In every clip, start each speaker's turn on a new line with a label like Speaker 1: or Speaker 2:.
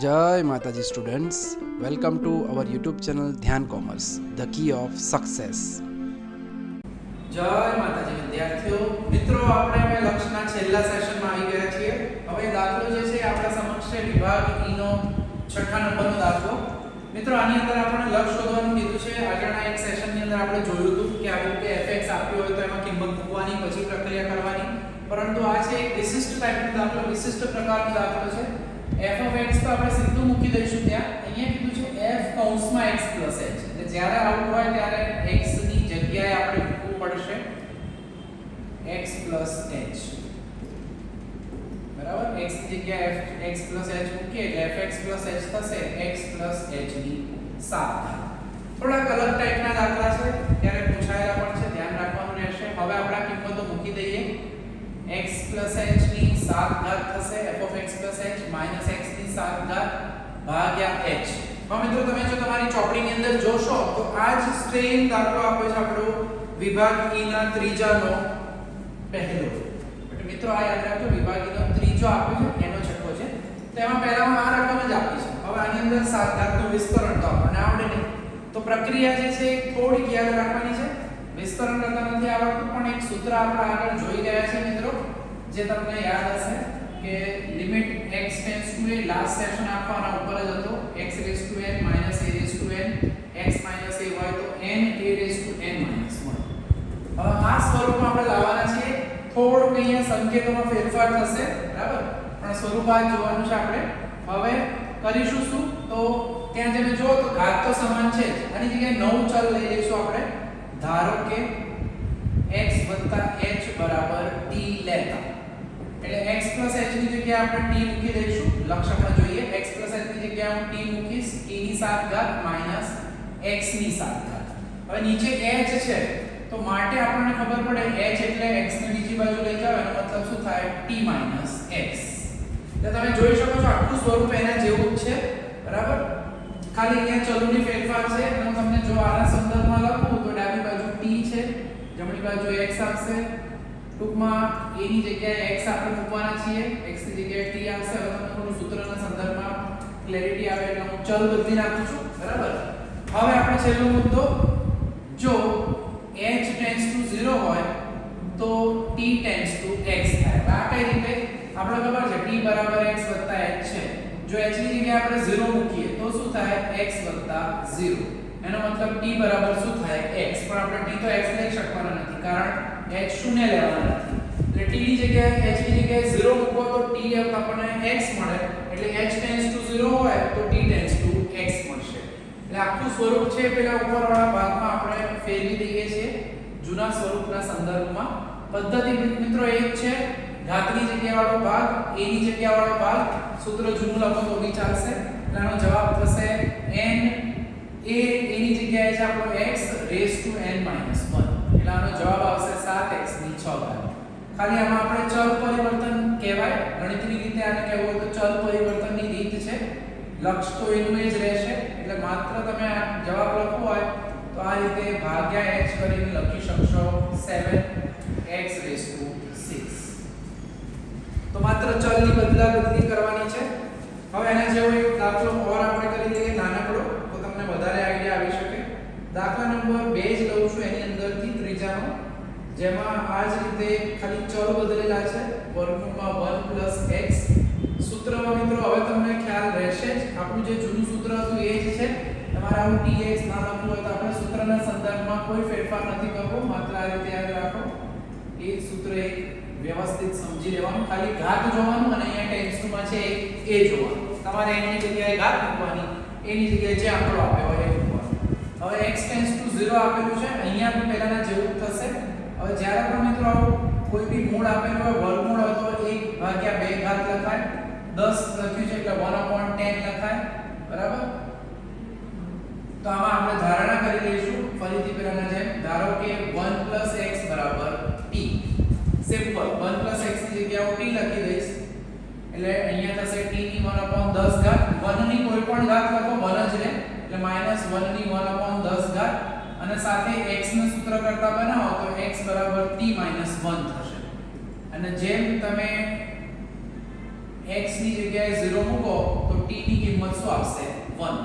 Speaker 1: જય માતાજી students. Welcome to our YouTube channel Dhyan commerce, the key of success.
Speaker 2: જય માતાજી, વિદ્યાર્થીઓ, મિત્રો, આપણે હવે લક્ષના છેલ્લા સેશનમાં આવી ગયા છીએ. હવે દાખલો જે છે આપણા સમક્ષ છે, વિભાગ ઈ નો છઠ્ઠા નંબરનો દાખલો. મિત્રો, આની અંદર આપણે લક્ષ શોધવાનું કીધું છે. આગળના એક સેશનની અંદર આપણે જોયું હતું કે આવી રીતે એફએક્સ આપ્યું હોય તો એમાં કિંમત મૂકવાની, પછી પ્રક્રિયા કરવાની. પરંતુ આ છે એક વિશિષ્ટ ટાઈપનો દાખલો, વિશિષ્ટ પ્રકારનો દાખલો છે. F of x તો આપણે સીધું મૂકી દઈશું ત્યાં. અહીંયા કીધું છે f કૌંસમાં x h. એટલે જ્યારે આવું હોય ત્યારે x ની જગ્યાએ આપણે મૂકવું પડશે. X h. બરાબર? X ની જગ્યાએ f, x h મૂકીએ એટલે fx h થશે. X h ની સાથે થોડાક અલગ ટાઈપના દાખલા છે. ત્યારે પૂછાયેલા પણ છે. ધ્યાન રાખવાનું રહેશે. હવે આપણે કિંમતો મૂકી દઈએ. X h ની 7 ઘાત થશે f of x h minus x ની 7 ઘાત ભાગ્યા h. હવે મિત્રો તમે જો તમારી ચોપડીની અંદર જોશો તો આ જ સ્ટ્રેન દાખલો આપ્યો છે આપણો વિભાગ E ના ત્રીજાનો પહેલો એટલે મિત્રો આ યાદ રાખજો વિભાગ E નો ત્રીજો આપ્યો છે એનો છઠ્ઠો છે તેમાં પહેલામાં આ રકમ જ આપી છે હવે આની અંદર 7 ઘાતનું વિસ્તરણ તો આપણને આવડે નહીં તો પ્રક્રિયા જે છે થોડીક યાદ રાખવાની છે વિસ્તરણ કરતા નથી. આવડતું પણ એક સૂત્ર આપણે આગળ જોઈ ગયા છે મિત્રો, જે તમને યાદ હશે કે limit x tends to a last session આપવાના ઉપર જ હતો. x raise to n minus a raise to n, x minus a હોય તો n a raise to n minus 1 હવે આ સ્વરૂપમાં આપણે લાવવાના છીએ. થોડુંક અહીંયા સંકેતોમાં ફેરફાર થશે, બરાબર? પણ સ્વરૂપ આ જોવાનું છે આપણે. હવે કરીશું શું? તો ત્યાં તમે જો તો ઘાત તો સમાન છે જ. આની જગ્યાએ નવું ચલ લઈ લઈશું આપણે. ધારો કે x h બરાબર t લેતા. એટલે x h ની જગ્યાએ આપણે t મૂકી દઈશું. લક્ષ જોઈએ, x h ની જગ્યાએ હું t મૂકીશ, t ની સાત ઘાત x ની સાત ઘાત. હવે નીચે h છે, તો માટે આપણને ખબર પડે, h એટલે x ની બીજી બાજુ લઈ જાવ એનો મતલબ શું થાય? t x. એટલે તમે જોઈ શકો છો, આખું સ્વરૂપ એના જેવું જ છે. બરાબર? ખાલી અહીંયા ચલોની ફેરફાર છે હું તમને જો આના સંદર્ભમાં લખું t છે, જમણી બાજુ x આવશે ટૂંકમાં a ની જગ્યાએ x આપણે મૂકવાના છીએ. X ની જગ્યાએ t આવશે. હવે તમને થોડું સૂત્રના સંદર્ભમાં ક્લેરિટી આવે એટલે હું ચલ બદલી નાખું છું. બરાબર? હવે આપણે છેલ્લો મુદ્દો. જો h ટેન્ડ્સ ટુ 0 હોય, તો t ટેન્ડ્સ ટુ x થાય. આ કઈ રીતે? આપણે ખબર છે, t બરાબર x h છે. જો h ની જગ્યાએ આપણે 0 મૂકીએ, તો શું થાય? X 0 એનો મતલબ t બરાબર શું થાય? x. પણ આપણે t તો x લઈ શકવાના નથી, કારણ h શૂન્ય લેવાના નથી. એટલે t ની જગ્યાએ h ની જગ્યાએ 0 મૂકો તો t આપણને x મળે. એટલે h ટેન્ડ્સ ટુ 0 હોય તો t ટેન્ડ્સ ટુ x મળશે. એટલે આખું સ્વરૂપ છે પેલા ઉપરવાળા ભાગમાં આપણે ફેરવી દઈએ છીએ. જૂના સ્વરૂપના સંદર્ભમાં. પદ્ધતિ મિત્રો એક છે. ઘાતની જગ્યાવાળો ભાગ, a ની જગ્યાવાળો ભાગ. સૂત્ર જૂનું લખો તો બી ચાલશે એટલે આનો જવાબ થશે n a એની જગ્યાએ છે આપણો x રેઝ ટુ n 1 એટલે આનો જવાબ આવશે 7x ની 6 ઘાત. ખાલી આમાં આપણે ચલ પરિવર્તન કહેવાય. ગણિતની રીતે આને કહેવું હોય તો ચલ પરિવર્તનની રીત છે. લક્ષ તો એનું એ જ રહેશે. એટલે માત્ર તમે જવાબ લખવો હોય તો આ રીતે ભાગ્યા h કરીને લખી શકશો 7x રેઝ ટુ 6 તો માત્ર ચલની બદલા બદલી કરવાની છે. હવે એના જેવો એક દાખલો ઓર આપણે કરી લઈએ નાનકડો. વધારે આઈડિયા આવી શકે. દાખલા નંબર 2 જ લઉં છું એની અંદરથી, ત્રીજાનો. જેમાં આ જ રીતે ખાલી ચલ બદલેલા છે. વર્ગમૂળમાં 1 x સૂત્રમાં મિત્રો, હવે તમને ખ્યાલ રહેશે જ. આપણું જે જૂનું સૂત્ર હતું એ જ છે. તમારે આવું dx ના લખવું હોય તો આપણે સૂત્રના સંદર્ભમાં કોઈ ફેરફાર નથી કરવો. માત્ર આ રીતે યાદ રાખો. એ સૂત્ર એક વ્યવસ્થિત સમજી લેવાનું. ખાલી ઘાત જોવાનું અને અહીંયા ટેન્સમાં છે એ જોવાનું. તમારે એની જગ્યાએ ઘાત મૂકવાની એની જગ્યાએ જે આંકડો આપ્યો હોય એ ઉપર. હવે x ટેન્ડ્સ ટુ 0 આપેલું છે. અહીંયા પણ પહેલાના જેવું થશે. હવે જ્યારે પણ મિત્રો આવું કોઈ બી મૂળ આપેલું હોય વર્ગમૂળ હોય તો 1 ભાગ્યા 2 ઘાત લખાય. 10 લખ્યું છે એટલે 1/10 લખાય. બરાબર? તો આમાં આપણે ધારણા કરી લઈશું ફરીથી પહેલાના જેમ ધારો કે 1 x t સિમ્પલ 1 x ની જગ્યાએ હું t લખી દઈશ એટલે અહીંયા થશે t ની 1/10 ઘાત 1 ની કોઈ પણ ઘાત લખો 1 જ રહે એટલે -1 ની 1/10 ઘાત અને સાથે x નું સૂત્ર કરતા બનાવો તો x t 1 થશે. અને જેમ તમે x ની જગ્યાએ 0 મૂકો, તો t ની કિંમત શું આવશે? 1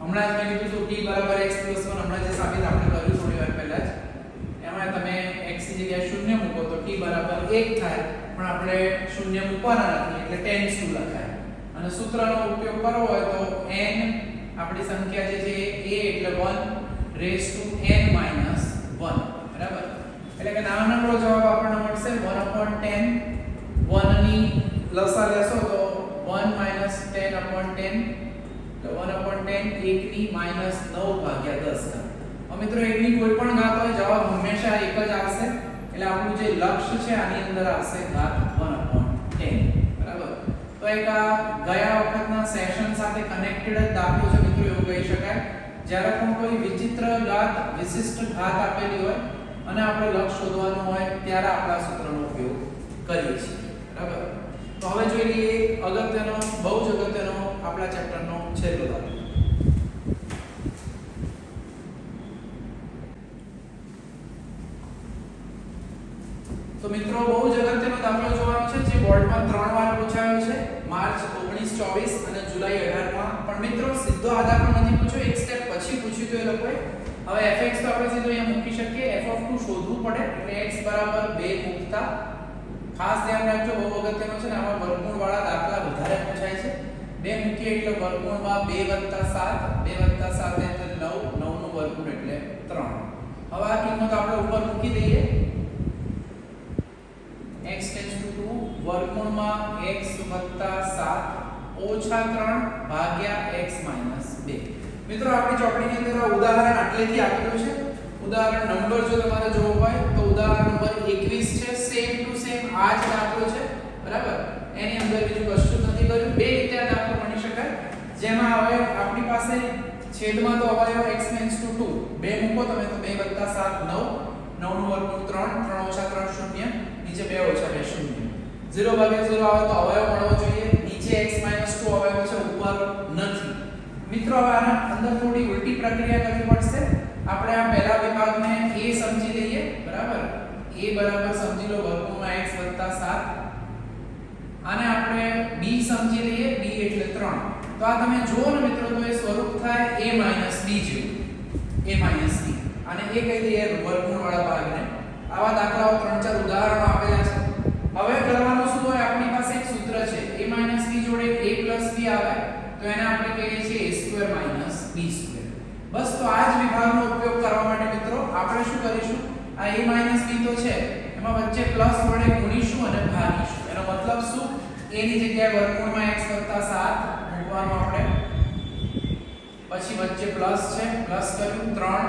Speaker 2: હમણાં જ મેં કીધું t બરાબર x 1 હમણાં જે સાબિત આપણે કર્યું થોડી વાર પહેલા જ. એમાં તમે x ની જગ્યાએ 0 મૂકો તો t બરાબર 1 થાય, પણ આપણે 0 મૂકવાના નથી, એટલે tends to લખાય. અને સૂત્રનો ઉપયોગ કરવો હોય તો n આપણી સંખ્યા જે છે a એટલે 1 રેઝ ટુ n 1 બરાબર? એટલે કે નાનો જવાબ આપણને મળશે 1/10 1 ની લસા લેશો તો 1 10 upon 10 તો 1/10 1 ની માઇનસ 9 ભાગ્યા 10 ઘાત હવે મિત્રો 1 ની કોઈ પણ ઘાત હોય, જવાબ હંમેશા એક જ આવશે. એટલે આપણું જે લક્ષ્ય છે આની અંદર આવશે ઘાત 1/10 બરાબર આ ગયા વખતના સેશન સાથે કનેક્ટેડ જ દાખલો છે મિત્રો એવું કહી શકાય. જ્યારે પણ કોઈ વિચિત્ર ઘાત વિશિષ્ટ ઘાત આપેલી હોય અને આપણે લક્ષ શોધવાનું હોય ત્યારે આપણે સૂત્રનો ઉપયોગ કરીએ છીએ. બરાબર? તો હવે જોઈ લઈએ અગત્યનો, બહુ જ અગત્યનો આપણા ચેપ્ટરનો છેલ્લો દાખલો તો મિત્રો બહુ જ અગત્યનો દાખલો જોવાનો છે જે બોર્ડમાં ત્રણ વાર પૂછાયો છે માર્ચ 19 24 અને જુલાઈ 18 માં પણ મિત્રો સીધો આ દાખલો નથી પૂછ્યો એક સ્ટેપ પછી તો હવે fx તો આપણે સીધો અહીંયા મૂકી શકીએ. F શોધવું પડે. એટલે x બરાબર 2 મૂકતા. ખાસ ધ્યાન રાખજો, બહુ અગત્યનો છે ને, આમાં વર્ગમૂળ વાળા દાખલા વધારે પૂછાય છે. બે મૂકીએ એટલે વર્ગમૂળમાં 2 7 2 7 એટલે 9 9 નું વર્ગમૂળ એટલે 3 હવે આ કિંમત આપણે ઉપર મૂકી દઈએ. X ટેન્ડ્સ ટુ 2 વર્ગમૂળમાં x 7 ઓછા 3 ભાગ્યા x 2 મિત્રો, આપણી ચોપડીની અંદર ઉદાહરણ આટલેથી આપેલું છે. ઉદાહરણ નંબર જો તમારે જોવો હોય, તો ઉદાહરણ નંબર 21 છે. સેમ ટુ સેમ આ જ દાખલો છે. બરાબર? એની અંદર બીજું કશું નથી કર્યું. બે રીતે આ દાખલો ગણી શકાય. જેમાં હવે આપણી પાસે છેદમાં તો અવયવ x 2 બે મૂકો તમે તો 2 7 9 9 નું વર્ગમૂળ 3 3 ઓછા 3 શૂન્ય. નીચે 2 ઓછા 2 શૂન્ય. 0 ભાગ્યા 0 આવે તો અવયવ મળવો જોઈએ. નીચે x 2 અવયવ છે. ઉપર નથી. મિત્રો, હવે આના અંદર થોડી ઉલટી પ્રક્રિયા કરવી પડશે. આપણે આ પહેલા વિભાગને a સમજી લઈએ. બરાબર? a બરાબર સમજી લો વર્ગમૂળમાં x 7 આને આપણે b સમજી લઈએ, b એટલે 3 તો આ તમે જુઓ ને મિત્રો, તો એ સ્વરૂપ થાય a b જેવું. a b. અને એ કહી દઈએ વર્ગમૂળ વાળા ભાગને. આવા દાખલાઓ ત્રણ ચાર ઉદાહરણો આપેલા છે. હવે કરવાનું શું હોય? આપણી પાસે એક સૂત્ર છે. a b જોડે a b આવે. તો એને આપણે કહીએ છીએ a2 b2 બસ, તો આ જ વિભાગનો ઉપયોગ કરવા માટે મિત્રો આપણે શું કરીશું? આ a b તો છે. એમાં વચ્ચે પ્લસ વડે ગુણીશું અને ભાગીશું. એનો મતલબ શું? a ની જગ્યાએ વર્ગમૂળમાં x 7 મૂકવાનું આપણે. પછી વચ્ચે પ્લસ છે. પ્લસ કર્યું 3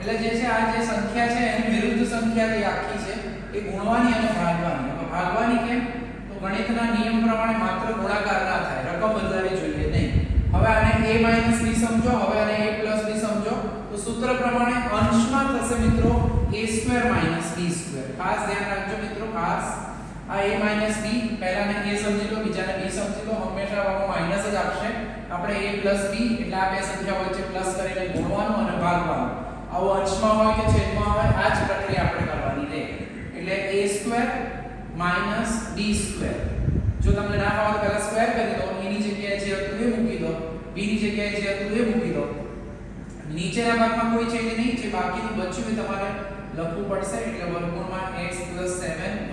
Speaker 2: એટલે જે છે, આ જે સંખ્યા છે, એની વિરુદ્ધ સંખ્યા જે આખી છે, એ ગુણવાની અને ભાગવાની. હવે ભાગવાની કેમ? તો ગણિતના નિયમ પ્રમાણે માત્ર ગુણાકાર ના થાય. રકમ બદલાવી જોઈએ નહીં. હવે આને a b સમજો, હવે આને a b સમજો. તો સૂત્ર પ્રમાણે અંશમાં થશે મિત્રો a2 b2 ખાસ ધ્યાન રાખજો મિત્રો, ખાસ. આ a b, પહેલાને a સમજી લો, બીજાને b સમજી લો, હંમેશા આમાં માઇનસ જ આપશે. આપણે a b, એટલે આ બે સંખ્યાઓ વચ્ચે પ્લસ કરીને ગુણવાનું અને ભાગવાનું. આવો અંશમાં હોય કે છેદમાં હોય, આ જ પ્રક્રિયા આપણે કરવાની રહે એટલે a2 b2 જો તમને ના ફાવે તો પહેલા સ્ક્વેર કરી દો. B જગ્યાએ જે હતું એ મૂકી દો. નીચેના ભાગમાં કોઈ ચેન્જ નહીં, જે બાકીનું બચ્યું એ તમારે લખવું પડશે, એટલે વર્ગમૂળમાં x 7 3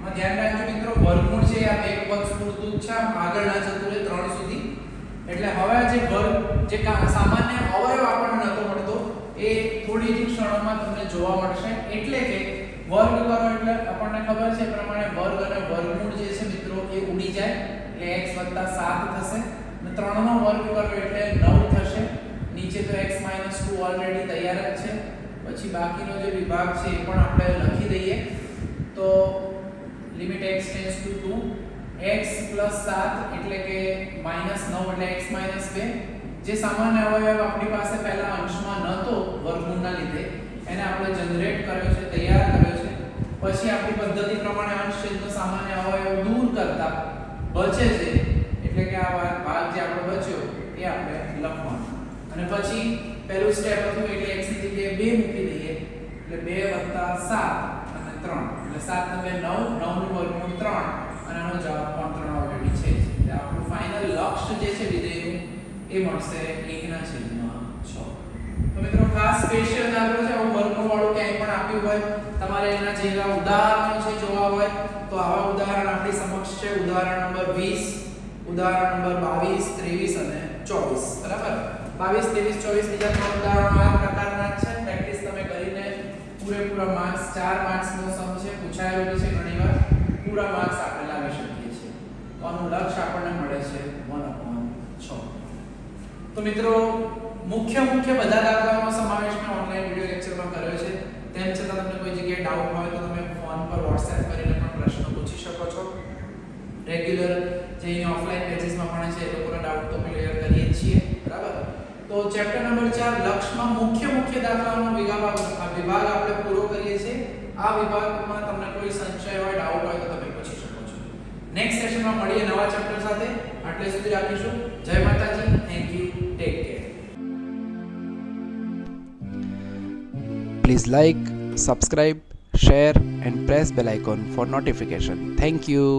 Speaker 2: માં ધ્યાન રાખજો મિત્રો, વર્ગમૂળ છે, આ એક પદ પૂરતું છે આગળના રહે 3 સુધી. એટલે હવે જે વર્ગ, જે કા- સામાન્ય અવયવ આપણને નતો મળતો, એ થોડી જ ક્ષણોમાં તમને જોવા મળશે. એટલે કે વર્ગ કરો, એટલે આપણને ખબર છે પ્રમાણે વર્ગ અને વર્ગમૂળ જે છે મિત્રો, એ ઉડી જાય. એટલે x 7 થશે. અને 3 નો વર્ગ કરો એટલે 9 થશે. નીચે તો x 2 ઓલરેડી તૈયાર જ છે. પછી બાકીનો જે વિભાગ છે એ પણ આપણે લખી દઈએ. તો limit x tends to 2 x 7 એટલે કે -9 એટલે x 2 જે સામાન્ય અવયવ આપણી પાસે પહેલા અંશમાં નહોતો વર્ગમૂળના લીધે, એને આપણે જનરેટ કર્યો છે, તૈયાર કર્યો છે. પછી આપણી પદ્ધતિ પ્રમાણે અંશ છેદનો સામાન્ય અવયવ દૂર કરતા બચે છે. એટલે કે આ ભાગ ભાગ જે આપણો બચ્યો એ આપણે લખવાનો અને પછી પહેલું સ્ટેપ હતું એટલે x ની જગ્યાએ 2 મૂકી દઈએ. એટલે 2 7 અને 3 એટલે 7 તમે 2 9 9 નું વર્ગમૂળ 3 અને આનો જવાબ પણ ત્રણ ઓલરેડી છે. એટલે આપણું ફાઇનલ લક્ષ્ય જે છે વિધેયનું એ મળશે એકના છેદમાં 6 તો મિત્રો ખાસ સ્પેશિયલ દાખલો છે. આવું વર્ગમૂળ વાળું ક્યાંય પણ આપ્યું હોય, તમારે એના જેવા ઉદાહરણો છે જોવા હોય, તો આવા ઉદાહરણ આપણી સમક્ષ છે. ઉદાહરણ નંબર 20 ઉદાહરણ નંબર 22 23 અને 24 બરાબર? 22 23 24 બીજા ત્રણ ઉદાહરણો આ પ્રકારના છે. પ્રેક્ટિસ તમે કરીને પૂરેપૂરા માર્ક્સ ચાર માર્ક્સ નો સમ છે, પૂછાયેલું છે ઘણીવાર. પૂરા માર્ક્સ આપણે લાવી શકીએ છીએ. તો આનું લક્ષ્ય આપણને મળે છે 1/6 તો મિત્રો, મુખ્ય મુખ્ય બધા દાખલાઓનો સમાવેશ મેં ઓનલાઈન વીડિયો લેક્ચરમાં કર્યો છે. તેમ છતાં તમને કોઈ જગ્યાએ ડાઉટ હોય તો તમે ફોન પર વોટ્સએપ કરીને પણ પ્રશ્ન પૂછી શકો છો. રેગ્યુલર જે અહીં ઓફલાઈન બેચીસમાં ભણે છે, એ લોકોના ડાઉટ તો ક્લિયર કરીએ છીએ. તો ચેપ્ટર નંબર 4 લક્ષમાં મુખ્ય મુખ્ય દાખલાઓનો વિભાગ વિભાગ આપણે પૂરો કરીએ છીએ. આ વિભાગમાં તમને કોઈ સંશય હોય ડાઉટ હોય તો તમે પૂછી શકો છો. નેક્સ્ટ સેશનમાં મળીએ નવા ચેપ્ટર સાથે. આટલે સુધી રાખીશું. જય માતાજી. Thank you take care
Speaker 1: please like subscribe share and press bell icon for notification thank you.